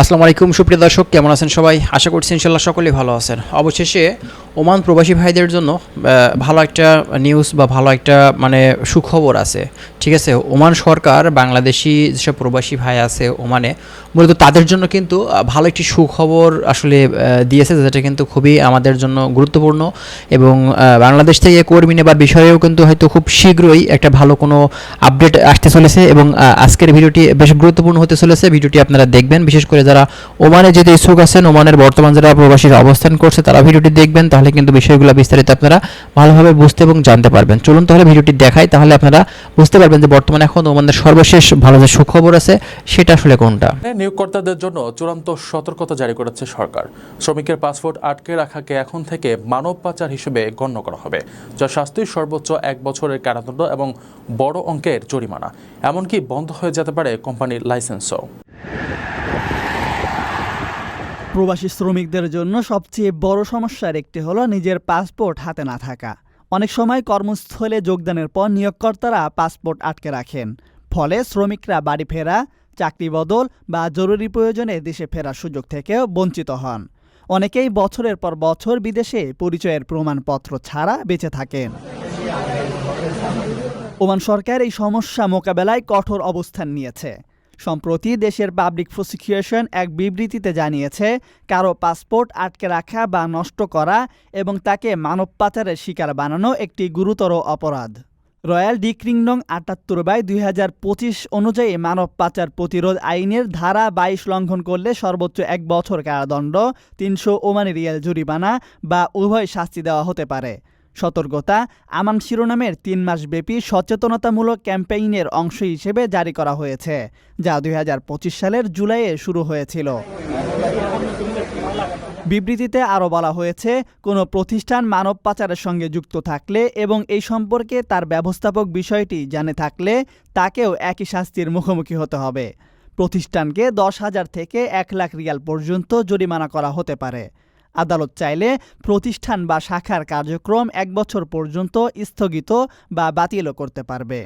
আসসালামু আলাইকুম সুপ্রিয় দর্শক কেমন আছেন সবাই? আশা করছি ইনশাল্লাহ সকলেই ভালো আছেন। অবশেষে ওমান প্রবাসী ভাইদের জন্য ভালো একটা নিউজ বা ভালো একটা মানে সুখবর আছে। ঠিক আছে? ওমান সরকার, বাংলাদেশি যেসব প্রবাসী ভাই আছে ওমানে, মূলত তাদের জন্য কিন্তু ভালো একটি সুখবর আসলে দিয়েছে, যেটা কিন্তু খুবই আমাদের জন্য গুরুত্বপূর্ণ। এবং বাংলাদেশ থেকে কর্মী নেবার বিষয়েও কিন্তু হয়তো খুব শীঘ্রই একটা ভালো কোনো আপডেট আসতে চলেছে এবং আজকের ভিডিওটি বেশ গুরুত্বপূর্ণ হতে চলেছে। ভিডিওটি আপনারা দেখবেন। বিশেষ করে যারা ওমানে যেতে ইচ্ছুক আছেন, ওমানের বর্তমান যারা প্রবাসীরা অবস্থান করছে, তারা ভিডিওটি দেখবেন। তাহলে কিন্তু বিষয়গুলো বিস্তারিত আপনারা ভালোভাবে বুঝতে এবং জানতে পারবেন। চলুন তাহলে ভিডিওটি দেখাই, তাহলে আপনারা বুঝতে পারবেন যে বর্তমানে এখন ওমানের সর্বশেষ ভালো যে সুখবর আছে, সেটা আসলে কোনটা। নিয়োগকর্তাদের জন্য চূড়ান্ত সতর্কতা জারি করেছে সরকার। শ্রমিকের পাসপোর্ট আটকে রাখাকে এখন থেকে মানব পাচার হিসেবে গণ্য করা হবে, যা শাস্তি সর্বোচ্চ এক বছরের কারাদণ্ড এবং বড় অঙ্কের জরিমানা। এমনকি বন্ধ হয়ে যেতে পারে কোম্পানির লাইসেন্সও। প্রবাসী শ্রমিকদের জন্য সবচেয়ে বড় সমস্যার একটি হলো নিজের পাসপোর্ট হাতে না থাকা। অনেক সময় কর্মস্থলে যোগদানের পর নিয়োগকর্তারা পাসপোর্ট আটকে রাখেন। ফলে শ্রমিকরা বাড়ি ফেরা, চাকরি বদল বা জরুরি প্রয়োজনে দেশে ফেরার সুযোগ থেকেও বঞ্চিত হন। অনেকেই বছরের পর বছর বিদেশে পরিচয়ের প্রমাণপত্র ছাড়া বেঁচে থাকেন। ওমান সরকার এই সমস্যা মোকাবেলায় কঠোর অবস্থান নিয়েছে। সম্প্রতি দেশের পাবলিক প্রসিকিউশন এক বিবৃতিতে জানিয়েছে, কারও পাসপোর্ট আটকে রাখা বা নষ্ট করা এবং তাকে মানব পাচারের শিকার বানানো একটি গুরুতর অপরাধ। রয়্যাল ডিক্রিং নং আটাত্তর বাই দুই হাজার পঁচিশ অনুযায়ী মানব পাচার প্রতিরোধ আইনের ধারা বাইশ লঙ্ঘন করলে সর্বোচ্চ এক বছর কারাদণ্ড, তিনশো ওমানি রিয়াল জরিমানা বা উভয় শাস্তি দেওয়া হতে পারে। সতর্কতা, আমান শিরোনামের তিন মাসব্যাপী সচেতনতামূলক ক্যাম্পেইনের অংশ হিসেবে জারি করা হয়েছে, যা দুই হাজার পঁচিশ সালের জুলাইয়ে শুরু হয়েছিল। বিবৃতিতে আরও বলা হয়েছে, কোনো প্রতিষ্ঠান মানব পাচারের সঙ্গে যুক্ত থাকলে এবং এই সম্পর্কে তার ব্যবস্থাপক বিষয়টি জানে থাকলে তাকেও একই শাস্তির মুখোমুখি হতে হবে। প্রতিষ্ঠানকে দশ হাজার থেকে এক লাখ রিয়াল পর্যন্ত জরিমানা করা হতে পারে। আদালত চাইলে প্রতিষ্ঠান বা শাখার কার্যক্রম এক বছর পর্যন্ত স্থগিত বা বাতিলও করতে পারবে।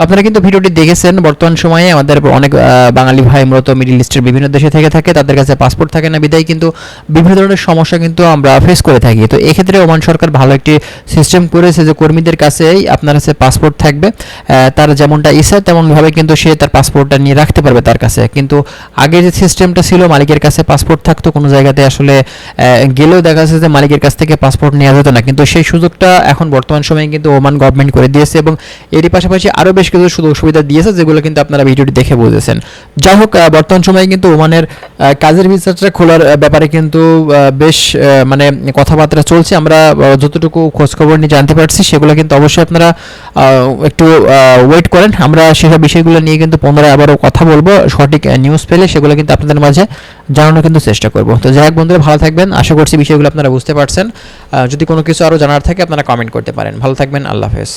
আপনারা কিন্তু ভিডিওটি দেখেছেন, বর্তমান সময়ে আমাদের অনেক বাঙালি ভাই মূলত মিডিল ইস্টের বিভিন্ন দেশে থেকে থাকে, তাদের কাছে পাসপোর্ট থাকে না বিদায়, কিন্তু বিভিন্ন ধরনের সমস্যা কিন্তু আমরা ফেস করে থাকি। তো এক্ষেত্রে ওমান সরকার ভালো একটি সিস্টেম করেছে যে কর্মীদের কাছেই আপনার কাছে পাসপোর্ট থাকবে তার যেমনটা ইচ্ছা তেমনভাবে কিন্তু সে তার পাসপোর্টটা নিয়ে রাখতে পারবে তার কাছে। কিন্তু আগে যে সিস্টেমটা ছিল, মালিকের কাছে পাসপোর্ট থাকতো, কোনো জায়গাতে আসলে গেলেও দেখা যাচ্ছে যে মালিকের কাছ থেকে পাসপোর্ট নেওয়া যেত না। কিন্তু সেই সুযোগটা এখন বর্তমান সময়ে কিন্তু ওমান গভর্নমেন্ট করে দিয়েছে এবং এরই পাশাপাশি আরও বেশ কিছু সুযোগ সুবিধা দিয়েছে, যেগুলো কিন্তু আপনারা ভিডিওটি দেখে বুঝেছেন। যাই হোক বর্তমান সময়ে কিন্তু ওমানের কাজের ভিসাটা খোলার ব্যাপারে কিন্তু বেশ মানে কথাবার্তা চলছে। আমরা যতটুকু খোঁজখবর নিয়ে জানতে পারছি, সেগুলো কিন্তু অবশ্যই আপনারা একটু ওয়েট করেন। আমরা সেসব বিষয়গুলো নিয়ে কিন্তু পুনরায় আবারও কথা বলব। সঠিক নিউজ পেলে সেগুলো কিন্তু আপনাদের মাঝে জানানোর কিন্তু চেষ্টা করব। তো যাই হোক বন্ধুরা, ভালো থাকবেন। আশা করছি বিষয়গুলো আপনারা বুঝতে পারছেন। যদি কোনো কিছু আরও জানার থাকে, আপনারা কমেন্ট করতে পারেন। ভালো থাকবেন। আল্লাহ হাফেজ।